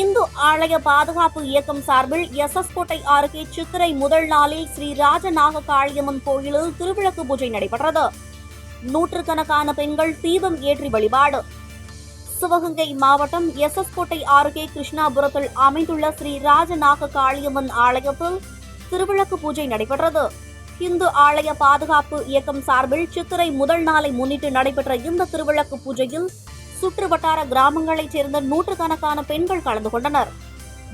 இந்து ஆலய பாதுகாப்பு இயக்கம் சார்பில் எஸ் எஸ் கோட்டை அருகே சித்திரை முதல் நாளில் ஸ்ரீ ராஜநாக காளியம்மன் கோயிலில் திருவிளக்கு பூஜை நடைபெற்றது. நூற்றுக்கணக்கான பெண்கள் தீபம் ஏற்றி வழிபாடு. சிவகங்கை மாவட்டம் எஸ் எஸ் கோட்டை அருகே கிருஷ்ணாபுரத்தில் அமைந்துள்ள ஸ்ரீ ராஜநாக காளியம்மன் ஆலயத்தில் திருவிளக்கு பூஜை நடைபெற்றது. இந்து ஆலய பாதுகாப்பு இயக்கம் சார்பில் சித்திரை முதல் நாளை முன்னிட்டு நடைபெற்ற இந்த திருவிளக்கு பூஜையில் சுற்று வட்டார கிராமங்களைச் சேர்ந்த நூற்றுக்கணக்கான பெண்கள் கலந்து கொண்டனர்.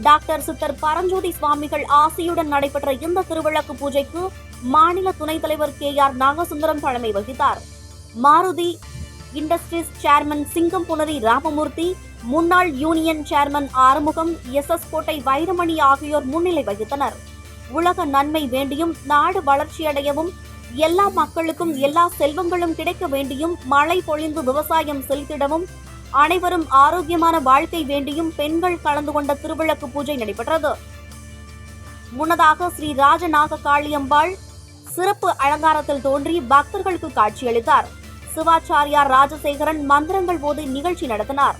டாக்டர் சித்தர் பரஞ்சோதி சுவாமிகள் ஆசையுடன் நடைபெற்ற இந்த திருவிளக்கு பூஜைக்கு மாநில துணைத் தலைவர் கே. ஆர். நாகசுந்தரம் தலைமை வகித்தார். மாருதி இண்டஸ்ட்ரீஸ் சேர்மன் சிங்கம் புனரி ராமமூர்த்தி முன்னாள் union chairman Arumugam S. S. Kottai Vairamani ஆகியோர் முன்னிலை வகித்தனர். உலக நன்மை வேண்டியும் நாடு வளர்ச்சியடையவும் எல்லா மக்களுக்கும் எல்லா செல்வங்களும் கிடைக்க வேண்டியும் மழை பொழிந்து விவசாயம் செலுத்திடவும் அனைவரும் ஆரோக்கியமான வாழ்க்கை வேண்டியும் பெண்கள் கலந்து கொண்ட திருவிளக்கு பூஜை நடைபெற்றது. முன்னதாக ஸ்ரீ ராஜநாக காளியம்பாள் சிறப்பு அலங்காரத்தில் தோன்றி பக்தர்களுக்கு காட்சியளித்தார். சிவாச்சாரியார் ராஜசேகரன் மந்திரங்கள் போது நிகழ்ச்சி நடத்தினார்.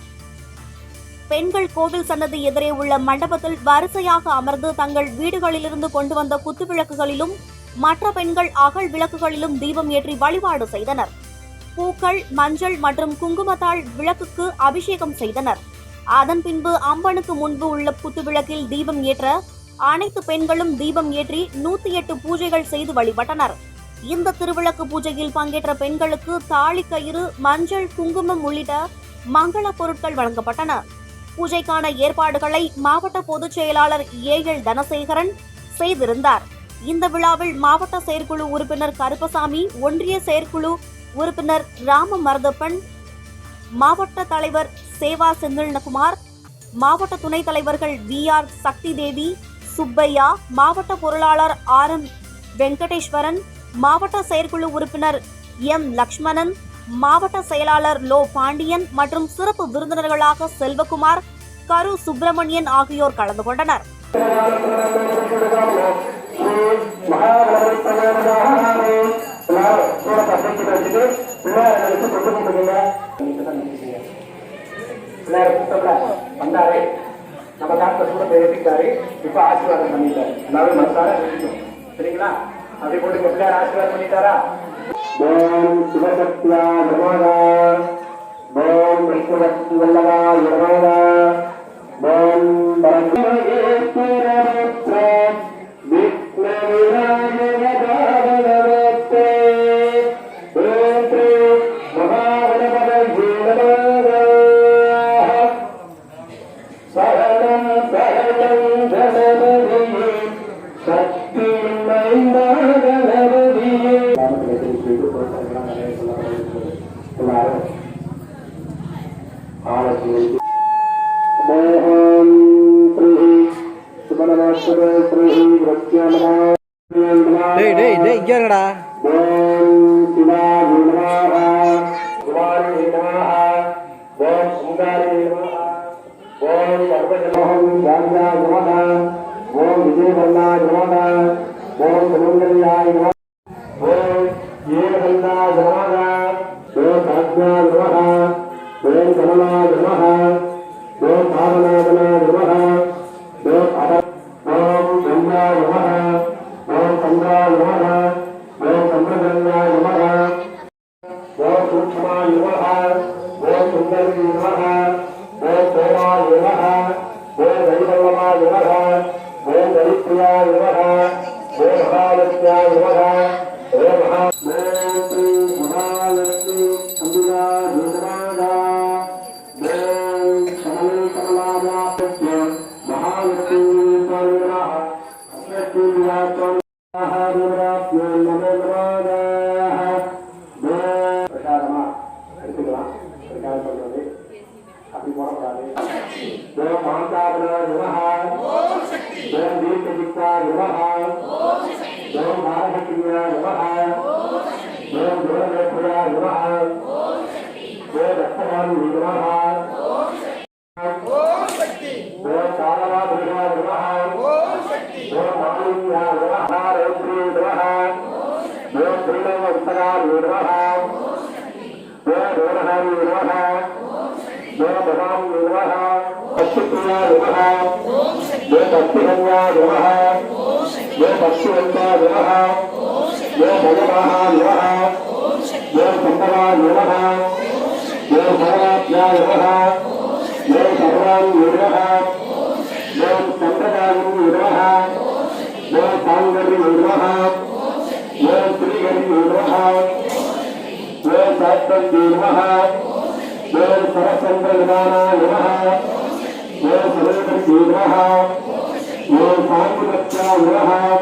பெண்கள் கோவில் சன்னதி எதிரே உள்ள மண்டபத்தில் வரிசையாக அமர்ந்து தங்கள் வீடுகளிலிருந்து கொண்டு வந்த குத்துவிளக்குகளிலும் மற்ற பெண்கள் அகல் விளக்குகளிலும் தீபம் ஏற்றி வழிபாடு செய்தனர். பூக்கள் மஞ்சள் மற்றும் குங்குமத்தால் விளக்குக்கு அபிஷேகம் செய்தனர். அதன் பின்பு அம்பனுக்கு முன்பு உள்ள குத்துவிளக்கில் தீபம் ஏற்ற அனைத்து பெண்களும் தீபம் ஏற்றி நூத்தி எட்டு பூஜைகள் செய்து வழிபட்டனர். இந்த திருவிளக்கு பூஜையில் பங்கேற்ற பெண்களுக்கு தாலி கயிறு மஞ்சள் குங்குமம் உள்ளிட்ட மங்கள பொருட்கள் வழங்கப்பட்டன. பூஜைக்கான ஏற்பாடுகளை மாவட்ட பொதுச் செயலாளர் ஏ எல் தனசேகரன் செய்திருந்தார். இந்த விழாவில் மாவட்ட செயற்குழு உறுப்பினர் கருப்பசாமி ஒன்றிய செயற்குழு உறுப்பினர் ராம மருதப்பன் மாவட்ட தலைவர் சேவா செந்தில்குமார் மாவட்ட துணைத் தலைவர்கள் வி ஆர் சக்தி தேவி சுப்பையா மாவட்ட பொருளாளர் ஆர் எம் வெங்கடேஸ்வரன் மாவட்ட செயற்குழு உறுப்பினர் எம் லக்ஷ்மணன் மாவட்ட செயலாளர் லோ பாண்டியன் மற்றும் சிறப்பு விருந்தினர்களாக செல்வகுமார் கரு சுப்பிரமணியன் ஆகியோர் கலந்து கொண்டனர். வந்தாரு நம்ம டாக்டர் கூட பேசிட்டாரு இப்ப ஆசீர்வாதம் பண்ணிட்டாரு எல்லாரும் மனசார இருக்கணும் சரிங்களா அப்படி போட்டு பிள்ளையார் ஆசீர்வாதம் பண்ணிட்டாரா ஓம் சிவசக்தியா நமகா ஓம் விஷ்ணுவஸ்து வல்லவா நமகா ஓம் சரணம் டேய் டேய் டேய் இங்க இருங்கடா ஓம் சிவாய நமः சிவாய நமः ஓம் சுந்தாய நமः ஓம் சர்வஜமோகம் مطمئنها وسنتها وسرائرها وبيت ضمائرها وبيت اختيارها وخال اختيارها దుర్గావతారణ నమః. ఓం శక్తి. ఓం దీపదిక్తా నమః. ఓం శక్తి. ఓం భారతీయ నమః. ఓం శక్తి. ఓం గోరవేపురా నమః ఓం శక్తి. ఓం రక్తమాని నమః. ఓం శక్తి. ఓం శక్తి నమః ఓం శక్తి. ఓం మాలిన్య నమః రౌద్రీ నమః भवां नमः अच्युत्या नमः यो भक्तिहन्या नमः यो भक्तिवन्ता नमः यो भगवाः नमः यो सम्भवा नमः यो सर्वाज्ञा नमः यो सर्वान् नमः यो सम्प्रदायं नमः यो साङ्गर्यं नमः सरचन्द्रनिदानाय नमः यो सरस्वती नमः यो साङ्गत्या नमः